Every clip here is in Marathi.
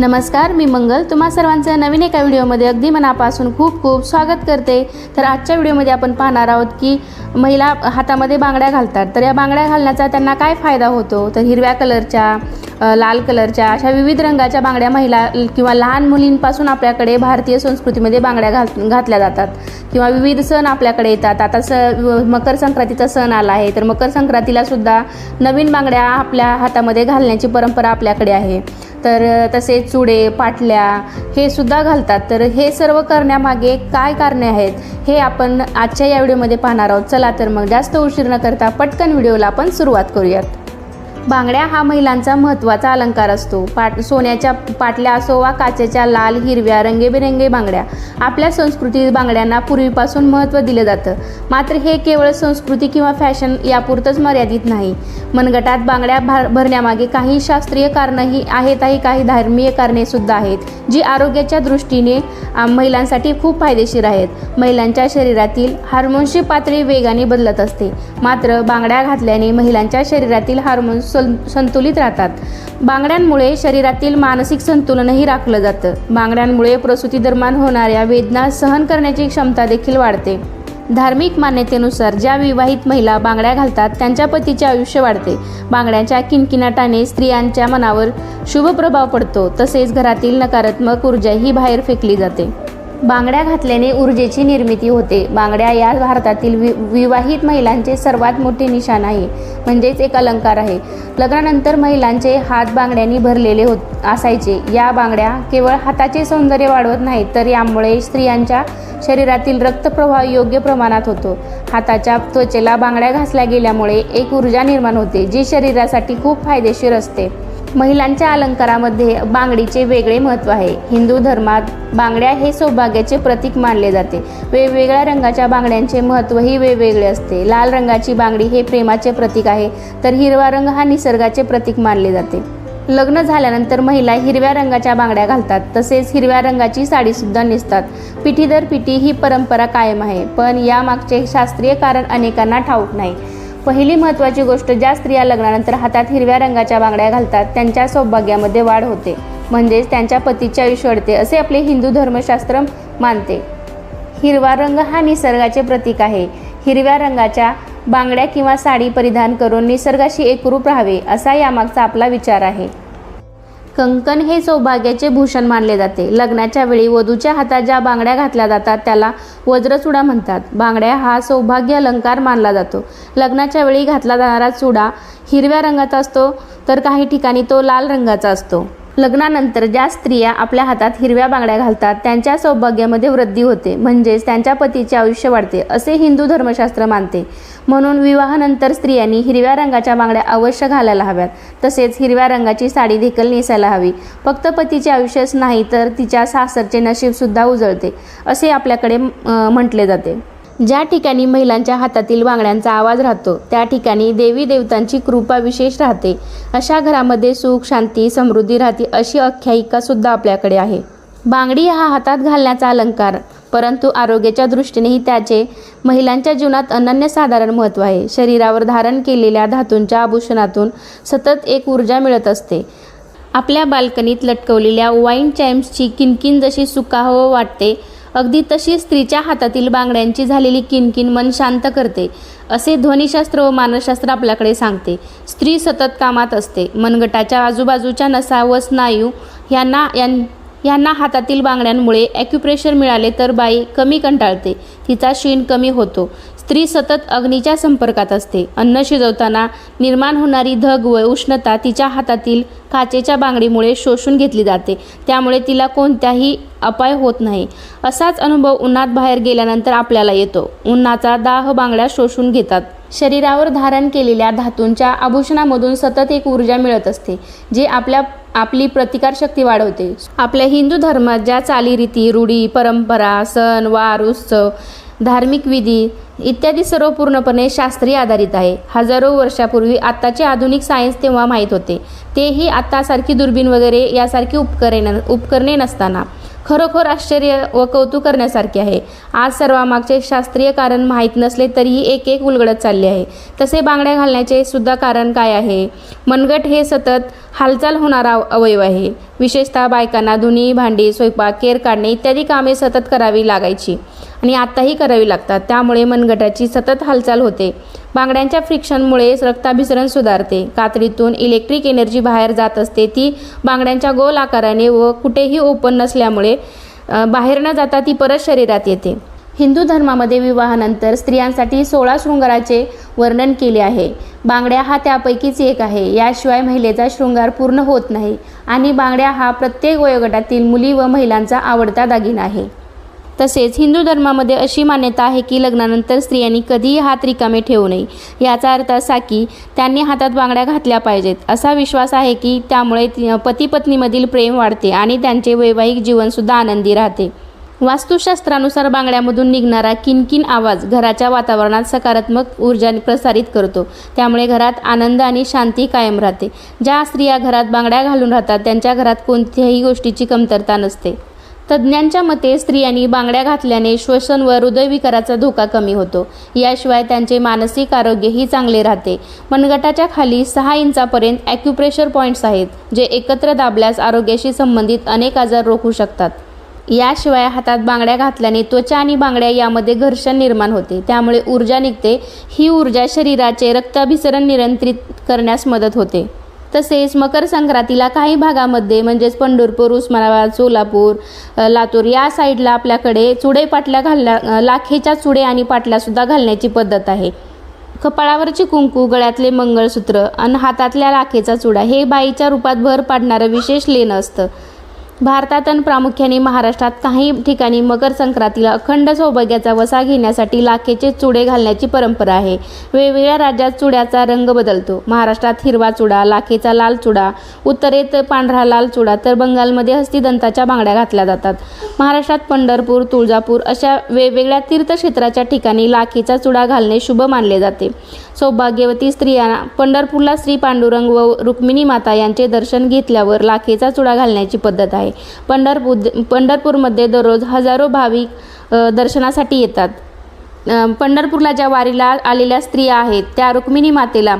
नमस्कार मी मंगल. तुम्हा सर्वांचं नवीन एका व्हिडिओमध्ये अगदी मनापासून खूप खूप स्वागत करते. तर आजच्या व्हिडिओमध्ये आपण पाहणार आहोत की महिला हातामध्ये बांगड्या घालतात. तर या बांगड्या घालण्याचा त्यांना काय फायदा होतो? तर हिरव्या कलरच्या लाल कलरच्या अशा विविध रंगाच्या बांगड्या महिला किंवा लहान मुलींपासून आपल्याकडे भारतीय संस्कृतीमध्ये बांगड्या घाल घातल्या जातात. किंवा विविध सण आपल्याकडे येतात. आता स मकर संक्रांतीचा सण आला आहे. तर मकर संक्रांतीला सुद्धा नवीन बांगड्या आपल्या हातामध्ये घालण्याची परंपरा आपल्याकडे आहे. तर तसेच चुडे पाटल्या हे सुद्धा घालतात. तर हे सर्व करण्यामागे काय कारणे आहेत हे आपण आजच्या या व्हिडिओमध्ये पाहणार आहोत. चला तर मग जास्त उशीर न करता पटकन व्हिडिओला आपण सुरुवात करूयात. बांगड्या हा महिलांचा महत्त्वाचा अलंकार असतो. पाट सोन्याच्या पाटल्या असो वा काचेच्या लाल हिरव्या रंगेबिरंगी बांगड्या. आपल्या संस्कृतीत बांगड्यांना पूर्वीपासून महत्त्व दिलं जातं. मात्र हे केवळ संस्कृती किंवा फॅशन यापुरतंच मर्यादित नाही. मनगटात बांगड्या भार भरण्यामागे काही शास्त्रीय कारणंही आहेत आणि काही धार्मिक कारणेसुद्धा आहेत जी आरोग्याच्या दृष्टीने महिलांसाठी खूप फायदेशीर आहेत. महिलांच्या शरीरातील हार्मोन्सची पातळी वेगाने बदलत असते. मात्र बांगड्या घातल्याने महिलांच्या शरीरातील हार्मोन्स सं संतुलित राहतात. बांगड्यांमुळे शरीरातील मानसिक संतुलनही राखलं जातं. बांगड्यांमुळे प्रसूतीदरम्यान होणाऱ्या वेदना सहन करण्याची क्षमता देखील वाढते. धार्मिक मान्यतेनुसार ज्या विवाहित महिला बांगड्या घालतात त्यांच्या पतीचे आयुष्य वाढते. बांगड्यांच्या किनकिनाटाने स्त्रियांच्या मनावर शुभ प्रभाव पडतो. तसेच घरातील नकारात्मक ऊर्जाही बाहेर फेकली जाते. बांगड्या घातल्याने ऊर्जेची निर्मिती होते. बांगड्या या भारतातील वि विवाहित महिलांचे सर्वात मोठे निशाण आहे. म्हणजेच एक अलंकार आहे. लग्नानंतर महिलांचे हात बांगड्यांनी भरलेले होत असायचे. या बांगड्या केवळ हाताचे सौंदर्य वाढवत नाहीत तर यामुळे स्त्रियांच्या शरीरातील रक्तप्रवाह योग्य प्रमाणात होतो. हाताच्या त्वचेला बांगड्या घासल्या गेल्यामुळे एक ऊर्जा निर्माण होते जी शरीरासाठी खूप फायदेशीर असते. महिलांच्या अलंकारामध्ये बांगडीचे वेगळे महत्त्व आहे. हिंदू धर्मात बांगड्या हे सौभाग्याचे प्रतीक मानले जाते. वेगवेगळ्या रंगाच्या बांगड्यांचे महत्त्वही वेगवेगळे असते. लाल रंगाची बांगडी हे प्रेमाचे प्रतीक आहे तर हिरवा रंग हा निसर्गाचे प्रतीक मानले जाते. लग्न झाल्यानंतर महिला हिरव्या रंगाच्या बांगड्या घालतात तसेच हिरव्या रंगाची साडीसुद्धा नेसतात. पिठी दर पिठी ही परंपरा कायम आहे पण यामागचे शास्त्रीय कारण अनेकांना ठाऊक नाही. पहिली महत्त्वाची गोष्ट ज्या स्त्रिया लग्नानंतर हातात हिरव्या रंगाच्या बांगड्या घालतात. त्यांच्या सौभाग्यामध्ये वाढ होते. म्हणजेच त्यांच्या पतीचे आयुष्य वाढते असे आपले हिंदू धर्मशास्त्र मानते. हिरवा रंग हा निसर्गाचे प्रतीक आहे. हिरव्या रंगाच्या बांगड्या किंवा साडी परिधान करून निसर्गाशी एकरूप राहावे असा यामागचा आपला विचार आहे. कंकण हे सौभाग्याचे भूषण मानले जाते. लग्नाच्या वेळी वधूच्या हातात ज्या बांगड्या घातल्या जातात त्याला वज्रचुडा म्हणतात. बांगड्या हा सौभाग्य अलंकार मानला जातो. लग्नाच्या वेळी घातला जाणारा चुडा हिरव्या रंगाचा असतो तर काही ठिकाणी तो लाल रंगाचा असतो. लग्नानंतर ज्या स्त्रिया आपल्या हातात हिरव्या बांगड्या घालतात त्यांच्या सौभाग्यामध्ये वृद्धी होते. म्हणजेच त्यांच्या पतीचे आयुष्य वाढते असे हिंदू धर्मशास्त्र मानते. म्हणून विवाहानंतर स्त्रियांनी हिरव्या रंगाच्या बांगड्या अवश्य घालायला हव्यात. तसेच हिरव्या रंगाची साडी देखील नेसायला हवी. फक्त पतीचे आयुष्यच नाही तर तिच्या सासरचे नशीबसुद्धा उजळते असे आपल्याकडे म्हटले जाते. ज्या ठिकाणी महिलांच्या हातातील बांगड्यांचा आवाज राहतो त्या ठिकाणी देवी देवतांची कृपा विशेष राहते. अशा घरामध्ये सुख शांती समृद्धी राहते अशी आख्यायिका सुद्धा आपल्याकडे आहे. बांगडी हा हातात घालण्याचा अलंकार परंतु आरोग्याच्या दृष्टीनेही त्याचे महिलांच्या जीवनात अनन्यसाधारण महत्त्व आहे. शरीरावर धारण केलेल्या धातूंच्या आभूषणातून सतत एक ऊर्जा मिळत असते. आपल्या बाल्कनीत लटकवलेल्या वाईन चॅम्सची किनकिन जशी सुकाहव वाटते अगदी तशी स्त्रीच्या हातातील बांगड्यांची झालेली किनकिन मन शांत करते असे ध्वनिशास्त्र व मानसशास्त्र आपल्याकडे सांगते. स्त्री सतत कामात असते. मनगटाच्या आजूबाजूच्या नसा व स्नायू यांना यां यांना हातातील बांगड्यांमुळे ॲक्युप्रेशर मिळाले तर बाई कमी कंटाळते. तिचा शीण कमी होतो. स्त्री सतत अग्नीच्या संपर्कात असते. अन्न शिजवताना निर्माण होणारी धग व उष्णता तिच्या हातातील काचेच्या बांगडीमुळे शोषून घेतली जाते. त्यामुळे तिला कोणत्याही अपाय होत नाही. असाच अनुभव उन्हात बाहेर गेल्यानंतर आपल्याला येतो. उन्हाचा दाह बांगड्या शोषून घेतात. शरीरावर धारण केलेल्या धातूंच्या आभूषणामधून सतत एक ऊर्जा मिळत असते जे आपल्या आपली प्रतिकारशक्ती वाढवते. आपल्या हिंदू धर्मात ज्या चालीरीती रूढी परंपरा सण वार उत्सव धार्मिक विधी इत्यादी सर्व पूर्णपणे शास्त्रीय आधारित आहे. हजारो वर्षापूर्वी आत्ताचे आधुनिक सायन्स तेव्हा माहीत होते. तेही आत्तासारखी दुर्बीण वगैरे यासारखी उपकरणे उपकरणे नसताना. खरोखर आश्चर्य व कौतुक करण्यासारखे आहे. आज सर्वामागचे शास्त्रीय कारण माहीत नसले तरीही एक एक उलगडत चालले आहे. तसे बांगड्या घालण्याचे सुद्धा कारण काय आहे? मनगट हे सतत हालचाल होणारा अवयव आहे. विशेषतः बायकांना धुणी भांडी स्वयंपाक केर काढणे इत्यादी कामे सतत करावी लागायची आणि आत्ताही करावी लागतात. त्यामुळे मनगटाची सतत हालचाल होते. बांगड्यांच्या फ्रिक्शनमुळे रक्ताभिसरण सुधारते. कातडीतून इलेक्ट्रिक एनर्जी बाहेर जात असते ती बांगड्यांच्या गोल आकाराने व कुठेही ओपन नसल्यामुळे बाहेर न जाता ती परत शरीरात येते. हिंदू धर्मामध्ये विवाहानंतर स्त्रियांसाठी सोळा शृंगाराचे वर्णन केले आहे. बांगड्या हा त्यापैकीच एक आहे. याशिवाय महिलेचा शृंगार पूर्ण होत नाही आणि बांगड्या हा प्रत्येक वयोगटातील मुली व महिलांचा आवडता दागिना आहे. तसेच हिंदू धर्मामध्ये अशी मान्यता आहे की लग्नानंतर स्त्रियांनी कधीही हात रिकामे ठेवू नये. याचा अर्थ असा की त्यांनी हातात बांगड्या घातल्या पाहिजेत. असा विश्वास आहे की त्यामुळे पती पत्नीमधील प्रेम वाढते आणि त्यांचे वैवाहिक जीवनसुद्धा आनंदी राहते. वास्तुशास्त्रानुसार बांगड्यामधून निघणारा किनकिन आवाज घराच्या वातावरणात सकारात्मक ऊर्जा प्रसारित करतो. त्यामुळे घरात आनंद आणि शांती कायम राहते. ज्या स्त्रिया घरात बांगड्या घालून राहतात त्यांच्या घरात कोणत्याही गोष्टीची कमतरता नसते. तज्ज्ञांच्या मते स्त्रियांनी बांगड्या घातल्याने श्वसन व हृदयविकाराचा धोका कमी होतो. याशिवाय त्यांचे मानसिक आरोग्यही चांगले राहते. मनगटाच्या खाली सहा इंचापर्यंत ॲक्युप्रेशर पॉईंट्स आहेत जे एकत्र दाबल्यास आरोग्याशी संबंधित अनेक आजार रोखू शकतात. याशिवाय हातात बांगड्या घातल्याने त्वचा आणि बांगड्या यामध्ये घर्षण निर्माण होते. त्यामुळे ऊर्जा निघते. ही ऊर्जा शरीराचे रक्ताभिसरण नियंत्रित करण्यास मदत होते. तसेच मकर संक्रांतीला काही भागामध्ये म्हणजेच पंढरपूर उस्मानाबाद सोलापूर लातूर या साईडला आपल्याकडे चुडे पाटल्या घालण्या लाखेच्या चुडे आणि पाटल्यासुद्धा घालण्याची पद्धत आहे. कपाळावरचे कुंकू गळ्यातले मंगळसूत्र आणि हातातल्या लाखेचा चुडा हे बाईच्या रूपात भर पाडणारं विशेष लेणं असतं. भारतात आणि प्रामुख्याने महाराष्ट्रात काही ठिकाणी मकर संक्रांतीला अखंड सौभाग्याचा वसा घेण्यासाठी लाखेचे चुडे घालण्याची परंपरा आहे. वेगवेगळ्या राज्यात चुड्याचा रंग बदलतो. महाराष्ट्रात हिरवा चुडा लाखेचा लाल चुडा उत्तरेत पांढरा लाल चुडा तर बंगालमध्ये हस्तिदंताच्या बांगड्या घातल्या जातात. महाराष्ट्रात पंढरपूर तुळजापूर अशा वेगवेगळ्या तीर्थक्षेत्राच्या ठिकाणी लाखेचा चुडा घालणे शुभ मानले जाते. सौभाग्यवती स्त्रियांना पंढरपूरला श्री पांडुरंग व रुक्मिणी माता यांचे दर्शन घेतल्यावर लाखेचा चुडा घालण्याची पद्धत आहे. पंढरपूर पंढरपूरमध्ये दररोज हजारो भाविक दर्शनासाठी येतात. पंढरपूरला ज्या वारीला आलेल्या स्त्रिया आहेत त्या रुक्मिणी मातेला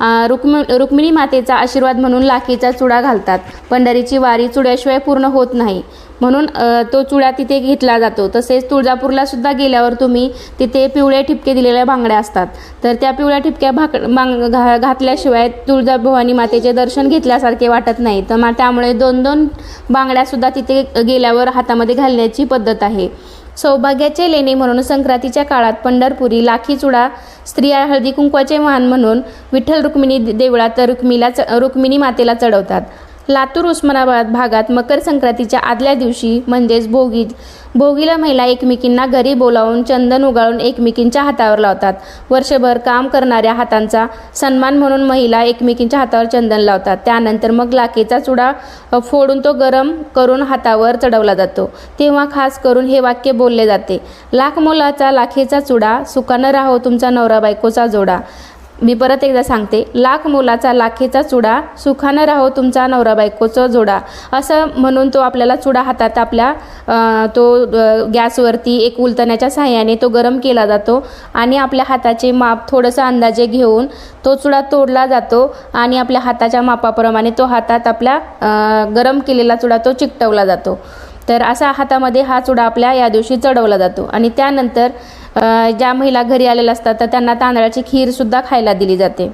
रुक्मि रुक्मिणी मातेचा आशीर्वाद म्हणून लाखीचा चुडा घालतात. पंढरीची वारी चुड्याशिवाय पूर्ण होत नाही. म्हणून तो चुडा तिथे घेतला जातो. तसेच तुळजापूरला सुद्धा गेल्यावर तुम्ही तिथे पिवळे ठिपके दिलेल्या बांगड्या असतात. तर त्या पिवळ्या ठिपक्या भाक बांग घा घातल्याशिवाय तुळजाभवानी मातेचे दर्शन घेतल्यासारखे वाटत नाही. तर मग त्यामुळे दोन दोन बांगड्यासुद्धा तिथे गेल्यावर हातामध्ये घालण्याची पद्धत आहे. सौभाग्याचे लेणे म्हणून संक्रांतीच्या काळात पंढरपुरी लाखी चुडा स्त्रिया हळदी कुंकवाचे वाहन म्हणून विठ्ठल रुक्मिणी देवळात रुक्मीला च रुक्मिणी मातेला चढवतात. लातूर उस्मानाबाद भागात मकर संक्रांतीच्या आदल्या दिवशी म्हणजेच भोगी भोगीला महिला एकमेकींना घरी बोलावून चंदन उगाळून एकमेकींच्या हातावर लावतात. वर्षभर काम करणाऱ्या हातांचा सन्मान म्हणून महिला एकमेकींच्या हातावर चंदन लावतात. त्यानंतर मग लाखेचा चुडा फोडून तो गरम करून हातावर चढवला जातो. तेव्हा खास करून हे वाक्य बोलले जाते. लाख मोलाचा लाखेचा चुडा सुखानं राहो तुमचा नवरा बायकोचा जोडा. मी परत एकदा सांगते लाख मोलाचा लाखेचा चुडा सुखानं राहो तुमचा नवरा बायकोचा जोडा. असं म्हणून तो आपल्याला चुडा हातात आपल्या तो गॅसवरती एक उलतण्याच्या सहाय्याने तो गरम केला जातो आणि आपल्या हाताचे माप थोडंसं अंदाजे घेऊन तो चुडा तोडला जातो आणि आपल्या हाताच्या मापाप्रमाणे तो हातात आपल्या गरम केलेला चुडा तो चिकटवला जातो. तर असा हातामध्ये हा चुडा आपल्या या दिवशी चढवला जातो आणि त्यानंतर ज्या महिला घरी आलेल्या असतात तर त्यांना तांदळाची खीरसुद्धा खायला दिली जाते.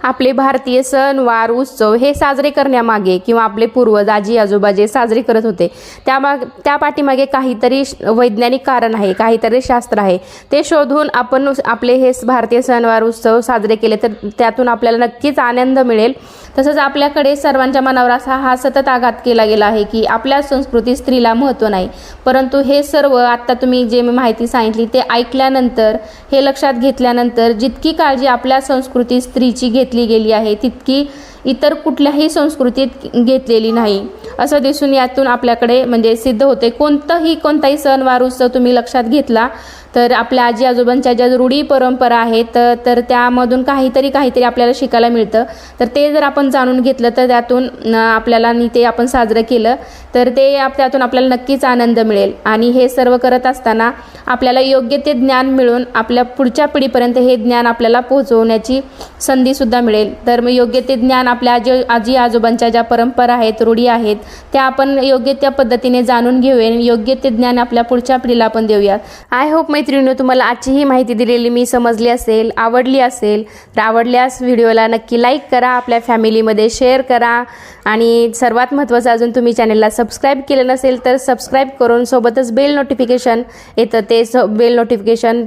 आपले भारतीय सण वार उत्सव हे साजरे करण्यामागे किंवा आपले पूर्वज आजी आजोबा जे साजरे करत होते त्या माग त्या पाठीमागे काहीतरी वैज्ञानिक कारण आहे काहीतरी शास्त्र आहे. ते शोधून आपण आपले हे भारतीय सणवार उत्सव साजरे केले तर त्यातून आपल्याला नक्कीच आनंद मिळेल. तसंच आपल्याकडे सर्वांच्या मनावर असा हा सतत आघात केला गेला आहे की आपल्या संस्कृतीत स्त्रीला महत्त्व नाही. परंतु हे सर्व आत्ता तुम्ही जे मी माहिती सांगितली ते ऐकल्यानंतर हे लक्षात घेतल्यानंतर जितकी काळजी आपल्या संस्कृती स्त्रीची घेत घेतली गेली आहे. तितकी इतर कुठल्याही संस्कृतीत घेतलेली नाही. असं दिसून यातून आपल्याकडे म्हणजे सिद्ध होते. कोणतंही कोणताही सण वार उत्सव तुम्ही लक्षात घेतला तर आपल्या आजी आजोबांच्या ज्या रूढी परंपरा आहेत तर त्यामधून काहीतरी काहीतरी आपल्याला शिकायला मिळतं. तर ते जर आपण जाणून घेतलं तर त्यातून आपल्याला आणि ते आपण साजरं केलं तर ते त्यातून आपल्याला नक्कीच आनंद मिळेल. आणि हे सर्व करत असताना आपल्याला योग्य ते ज्ञान मिळून आपल्या पुढच्या पिढीपर्यंत हे ज्ञान आपल्याला पोहोचवण्याची संधीसुद्धा मिळेल. तर मग योग्य ते ज्ञान आपल्या आजी आजी आजोबांच्या ज्या परंपरा आहेत रूढी आहेत त्या आपण योग्य त्या पद्धतीने जाणून घेऊया आणि योग्य ते ज्ञान आपल्या पुढच्या पिढीला आपण देऊयात. आय होप मैत्रिणी तुम्हाला आजची ही माहिती दिलेली मी समजली असेल आवडली असेल तर आवडल्यास व्हिडिओला नक्की लाईक करा आपल्या फॅमिलीमध्ये शेअर करा. आणि सर्वात महत्त्वाचं अजून तुम्ही चॅनलला सबस्क्राईब केलं नसेल तर सबस्क्राईब करून सोबतच बेल नोटिफिकेशन येतं. ते स बेल नोटिफिकेशन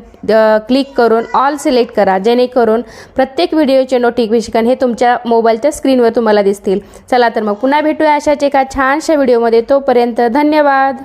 क्लिक करून ऑल सिलेक्ट करा. जेणेकरून प्रत्येक व्हिडिओचे नोटिफिकेशन हे तुमच्या मोबाईलच्या स्क्रीनवर तुम्हाला दिसतील. चला तर मग पुन्हा भेटूया अशाच एका छानशा व्हिडिओमध्ये तोपर्यंत धन्यवाद.